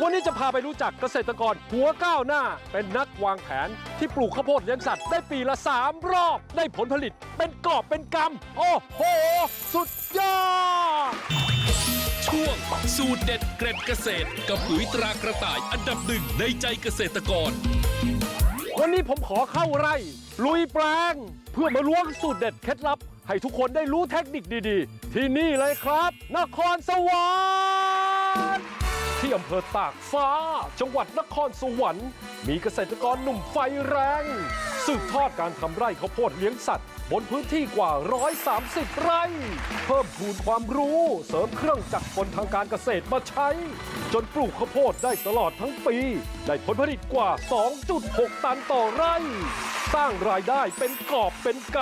วันนี้จะพาไปรู้จักเกษตรกรหัวก้าวหน้า เป็นนักวางแผนที่ปลูกข้าวโพดเลี้ยงสัตว์ได้ปีละ 3 รอบ ได้ผลผลิตเป็นกอบเป็นกำโอ้โห สุดยอด ช่วง สูตรเด็ดเกร็ดเกษตร กับปุ๋ยตรากระต่ายอันดับหนึ่งในใจเกษตรกร วันนี้ผมขอเข้าไร่ ลุยแปลง เพื่อมาล้วงสูตรเด็ดเคล็ดลับ ให้ทุกคนได้รู้เทคนิคดีๆ ที่นี่เลยครับ นครสวรรค์ ที่อำเภอตากฟ้า จังหวัดนครสวรรค์ มีเกษตรกรหนุ่มไฟแรง สืบทอดการทำไร่ข้าวโพดเลี้ยงสัตว์ บนพื้นที่กว่า 130 ไร่ เพิ่มพูนความรู้เสริมเครื่องจักรกลทางการเกษตรมาใช้ จนปลูกข้าวโพดได้ตลอดทั้งปี ได้ผลผลิตกว่า 2.6 ตันต่อไร่ สร้างรายได้เป็นกอบเป็นก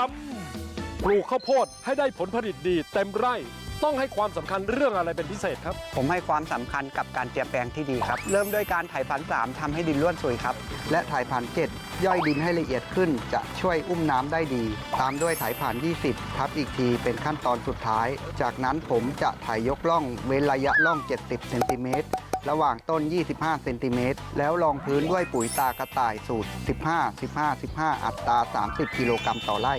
ำปลูกข้าวโพดให้ได้ผลผลิตดีเต็มไร่ ต้องให้ความสำคัญเรื่องอะไรเป็นพิเศษครับ ผมให้ความสำคัญกับการเตรียมแปลงที่ดีครับ เริ่มด้วยการถ่ายพันสามทำให้ดินร่วนซุยครับ และถ่ายพันเจ็ดย่อยดินให้ละเอียดขึ้น จะช่วยอุ้มน้ำได้ดี ตามด้วยถ่ายผ่าน 20 ทับอีกทีเป็นขั้นตอนสุดท้าย จากนั้นผมจะถ่ายยกล่องเว้นระยะล่อง 70เซนติเมตร ระหว่างต้น 25 เซนติเมตร แล้วรองพื้นด้วยปุ๋ยตากระต่ายสูตร 15 15 15 อัตรา 30 กิโลกรัมต่อไร่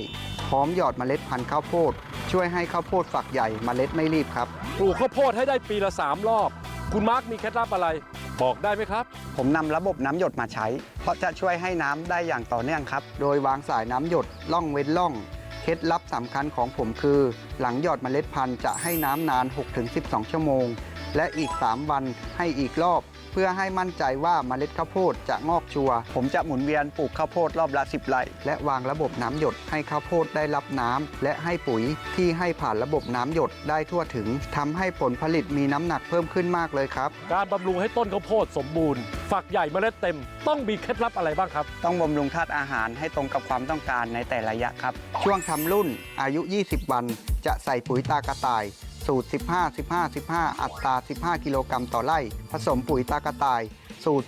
พร้อมหยอดเมล็ดพันธุ์ข้าวโพด ช่วยให้ข้าวโพดฝักใหญ่เมล็ดไม่รีบครับ ปลูกข้าวโพดให้ได้ปีละ 3 รอบ คุณมาร์กมีเคล็ดลับอะไร บอกได้ไหมครับ ผมนำระบบน้ำหยดมาใช้ เพราะจะช่วยให้น้ำได้อย่างต่อเนื่องครับ โดยวางสายน้ำหยดล่องเว้นล่อง เคล็ดลับสำคัญของผมคือ หลังหยอดเมล็ดพันธุ์จะให้น้ำนาน 6-12 ชั่วโมง และอีก 3 วันให้อีกรอบ เพื่อให้มั่นใจว่าเมล็ดข้าวโพดจะงอกชัวร์ผมจะหมุนเวียนปลูกข้าวโพดรอบละ 10ไร่และวางระบบน้ำหยดให้ข้าวโพดได้รับน้ำและให้ปุ๋ยที่ให้ผ่านระบบน้ำหยดได้ทั่วถึงทำให้ผลผลิตมีน้ำหนักเพิ่มขึ้นมากเลยครับ การบำรุงให้ต้นข้าวโพดสมบูรณ์ ฝักใหญ่เมล็ดเต็ม ต้องมีเคล็ดลับอะไรบ้างครับ ต้องบำรุงธาตุอาหารให้ตรงกับความต้องการในแต่ละระยะครับ ช่วงทำรุ่นอายุ 20 วัน จะใส่ปุ๋ยตากระต่าย สูตร 15 15 15 อัตรา 15 กิโลกรัมต่อไร่ ผสมปุ๋ยตากระต่าย สูตร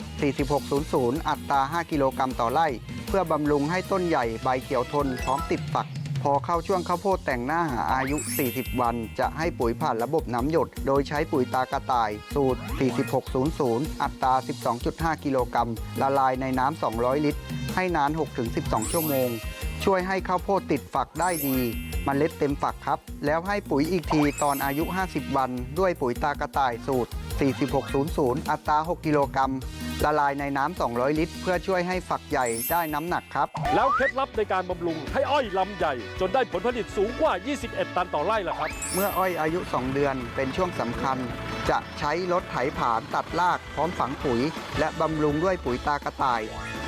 4600 อัตรา 5 กิโลกรัมต่อไร่ เพื่อบำรุงให้ต้นใหญ่ใบเขียวทนพร้อมติดฝัก พอเข้าช่วงข้าวโพดแต่งหน้าหาอายุ 40 วัน จะให้ปุ๋ยผ่านระบบน้ำหยด โดยใช้ปุ๋ยตากระต่าย สูตร 4600 อัตรา 12.5 กิโลกรัมละลายในน้ำ 200 ลิตร ให้นาน 6-12 ชั่วโมง ช่วยให้ข้าวโพดติดฝักได้ดีมเมล็ดเต็มฝักครับ แล้วให้ปุ๋ยอีกทีตอนอายุ 50 วัน ด้วยปุ๋ยตากระต่ายสูตร 4600 อัตรา 6 กิโลกรัม ละลายในน้ำ 200 ลิตร เพื่อช่วยให้ฝักใหญ่ได้น้ำหนักครับ แล้วเคล็ดลับในการบำรุงให้อ้อยลำใหญ่ จนได้ผลผลิตสูงกว่า 21 ตันต่อไร่ล่ะครับ เมื่ออ้อยอายุ 2 เดือนเป็นช่วงสำคัญ จะใช้รถไถผานตัดรากพร้อมฝังปุ๋ย และบำรุงด้วยปุ๋ยตากระต่าย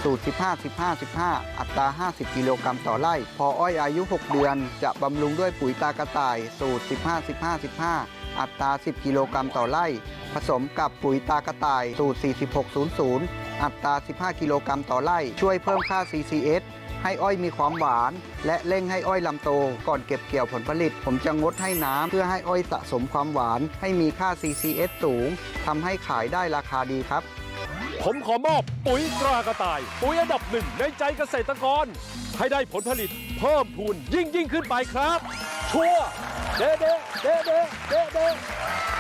สูตร 15 15 15 อัตรา 50 กิโลกรัมต่อไร่ พออ้อยอายุ 6 เดือน จะบำรุงด้วยปุ๋ยตากระต่าย สูตร 15 15 15 อัตรา 10 กิโลกรัมต่อไร่ ผสมกับปุ๋ยตากระต่ายสูตร 4600 อัตรา 15 กิโลกรัมต่อไร่ ช่วยเพิ่มค่า CCS ให้อ้อยมีความหวาน และเร่งให้อ้อยลำโต ก่อนเก็บเกี่ยวผลผลิต ผมจะงดให้น้ำเพื่อให้อ้อยสะสมความหวาน ให้มีค่า CCS สูงทำให้ขายได้ราคาดีครับ ผมขอมอบปุ๋ยตรากระต่าย ปุ๋ยอันดับหนึ่งในใจเกษตรกร ให้ได้ผลผลิตเพิ่มพูนยิ่งยิ่งขึ้นไปครับ ชัวร์เด้เด้เด้เด้เด้เด้